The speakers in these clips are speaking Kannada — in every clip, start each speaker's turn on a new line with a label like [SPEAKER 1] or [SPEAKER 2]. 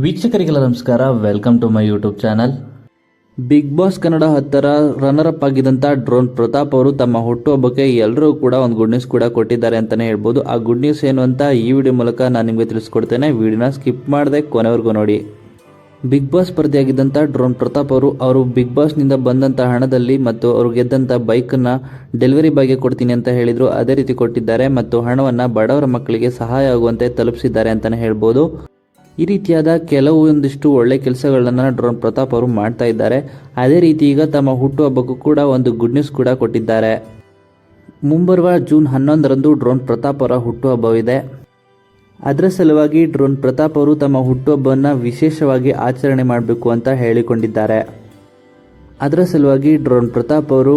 [SPEAKER 1] ವೀಕ್ಷಕರಿಗೆಲ್ಲ ನಮಸ್ಕಾರ. Welcome to my YouTube channel Bigg Boss Kannada ಹತ್ತರ ರನ್ನರ್ ಅಪ್ ಆಗಿದ್ದಂಥ ಡ್ರೋನ್ ಪ್ರತಾಪ್ ಅವರು ತಮ್ಮ ಹುಟ್ಟುಹಬ್ಬಕ್ಕೆ ಎಲ್ಲರೂ ಕೂಡ ಒಂದು ಗುಡ್ ನ್ಯೂಸ್ ಕೂಡ ಕೊಟ್ಟಿದ್ದಾರೆ ಅಂತಲೇ ಹೇಳ್ಬೋದು. ಆ ಗುಡ್ ನ್ಯೂಸ್ ಏನು ಅಂತ ಈ ವಿಡಿಯೋ ಮೂಲಕ ನಾನು ನಿಮಗೆ ತಿಳಿಸ್ಕೊಡ್ತೇನೆ. ವಿಡಿಯೋನ ಸ್ಕಿಪ್ ಮಾಡದೆ ಕೊನೆವರೆಗೂ ನೋಡಿ. ಬಿಗ್ ಬಾಸ್ ಸ್ಪರ್ಧೆಯಾಗಿದ್ದಂಥ ಡ್ರೋನ್ ಪ್ರತಾಪ್ ಅವರು ಅವರು ಬಿಗ್ ಬಾಸ್ನಿಂದ ಬಂದಂಥ ಹಣದಲ್ಲಿ ಮತ್ತು ಅವರು ಗೆದ್ದಂಥ ಬೈಕನ್ನು ಡೆಲಿವರಿ ಬಾಯ್ಗೆ ಕೊಡ್ತೀನಿ ಅಂತ ಹೇಳಿದರು. ಅದೇ ರೀತಿ ಕೊಟ್ಟಿದ್ದಾರೆ ಮತ್ತು ಹಣವನ್ನು ಬಡವರ ಮಕ್ಕಳಿಗೆ ಸಹಾಯ ಆಗುವಂತೆ ತಲುಪಿಸಿದ್ದಾರೆ ಅಂತಲೇ ಹೇಳ್ಬೋದು. ಈ ರೀತಿಯಾದ ಕೆಲವೊಂದಿಷ್ಟು ಒಳ್ಳೆ ಕೆಲಸಗಳನ್ನು ಡ್ರೋನ್ ಪ್ರತಾಪ್ ಅವರು ಮಾಡ್ತಾ ಇದ್ದಾರೆ. ಅದೇ ರೀತಿ ಈಗ ತಮ್ಮ ಹುಟ್ಟುಹಬ್ಬಕ್ಕೂ ಕೂಡ ಒಂದು ಗುಡ್ ನ್ಯೂಸ್ ಕೂಡ ಕೊಟ್ಟಿದ್ದಾರೆ. ಮುಂಬರುವ ಜೂನ್ ಹನ್ನೊಂದರಂದು ಡ್ರೋನ್ ಪ್ರತಾಪ್ ಅವರ ಹುಟ್ಟುಹಬ್ಬವಿದೆ ಅದರ ಸಲುವಾಗಿ ಡ್ರೋನ್ ಪ್ರತಾಪ್ ಅವರು ತಮ್ಮ ಹುಟ್ಟುಹಬ್ಬವನ್ನು ವಿಶೇಷವಾಗಿ ಆಚರಣೆ ಮಾಡಬೇಕು ಅಂತ ಹೇಳಿಕೊಂಡಿದ್ದಾರೆ. ಅದರ ಸಲುವಾಗಿ ಡ್ರೋನ್ ಪ್ರತಾಪ್ ಅವರು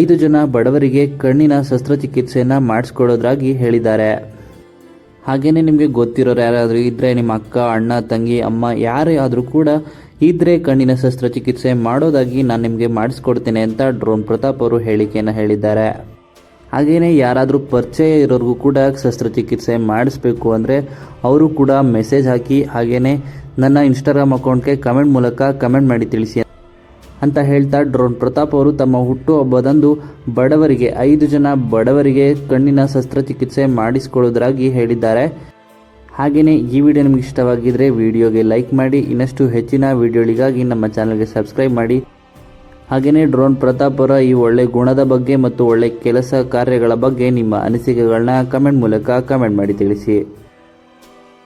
[SPEAKER 1] ಐದು ಜನ ಬಡವರಿಗೆ ಕಣ್ಣಿನ ಶಸ್ತ್ರಚಿಕಿತ್ಸೆಯನ್ನು ಮಾಡಿಸ್ಕೊಡೋದ್ರಾಗಿ ಹೇಳಿದ್ದಾರೆ. ಹಾಗೇನೆ ನಿಮಗೆ ಗೊತ್ತಿರೋರು ಯಾರಾದರೂ ಇದ್ದರೆ ನಿಮ್ಮ ಅಕ್ಕ, ಅಣ್ಣ, ತಂಗಿ, ಅಮ್ಮ, ಯಾರೇ ಆದರೂ ಕೂಡ ಇದ್ರೆ ಕಣ್ಣಿನ ಶಸ್ತ್ರಚಿಕಿತ್ಸೆ ಮಾಡೋದಾಗಿ ನಾನು ನಿಮಗೆ ಮಾಡಿಸ್ಕೊಡ್ತೇನೆ ಅಂತ ಡ್ರೋನ್ ಪ್ರತಾಪ್ ಅವರು ಹೇಳಿಕೆಯನ್ನು ಹೇಳಿದ್ದಾರೆ. ಹಾಗೆಯೇ ಯಾರಾದರೂ ಪರಿಚಯ ಇರೋರಿಗೂ ಕೂಡ ಶಸ್ತ್ರಚಿಕಿತ್ಸೆ ಮಾಡಿಸ್ಬೇಕು ಅಂದರೆ ಅವರು ಕೂಡ ಮೆಸೇಜ್ ಹಾಕಿ ಹಾಗೆಯೇ ನನ್ನ ಇನ್ಸ್ಟಾಗ್ರಾಮ್ ಅಕೌಂಟ್ಗೆ ಕಮೆಂಟ್ ಮೂಲಕ ಕಮೆಂಟ್ ಮಾಡಿ ತಿಳಿಸಿ ಅಂತ ಹೇಳ್ತಾ ಡ್ರೋನ್ ಪ್ರತಾಪ್ ಅವರು ತಮ್ಮ ಹುಟ್ಟುಹಬ್ಬದಂದು ಬಡವರಿಗೆ, ಐದು ಜನ ಬಡವರಿಗೆ ಕಣ್ಣಿನ ಶಸ್ತ್ರಚಿಕಿತ್ಸೆ ಮಾಡಿಸಿಕೊಳ್ಳೋದ್ರಾಗಿ ಹೇಳಿದ್ದಾರೆ. ಹಾಗೆಯೇ ಈ ವಿಡಿಯೋ ನಿಮಗೆ ಇಷ್ಟವಾಗಿದ್ದರೆ ವಿಡಿಯೋಗೆ ಲೈಕ್ ಮಾಡಿ, ಇನ್ನಷ್ಟು ಹೆಚ್ಚಿನ ವಿಡಿಯೋಗಳಿಗಾಗಿ ನಮ್ಮ ಚಾನಲ್ಗೆ ಸಬ್ಸ್ಕ್ರೈಬ್ ಮಾಡಿ. ಹಾಗೆಯೇ ಡ್ರೋನ್ ಪ್ರತಾಪ್ ಅವರ ಈ ಒಳ್ಳೆ ಗುಣದ ಬಗ್ಗೆ ಮತ್ತು ಒಳ್ಳೆ ಕೆಲಸ ಕಾರ್ಯಗಳ ಬಗ್ಗೆ ನಿಮ್ಮ ಅನಿಸಿಕೆಗಳನ್ನ ಕಮೆಂಟ್ ಮೂಲಕ ಕಮೆಂಟ್ ಮಾಡಿ ತಿಳಿಸಿ.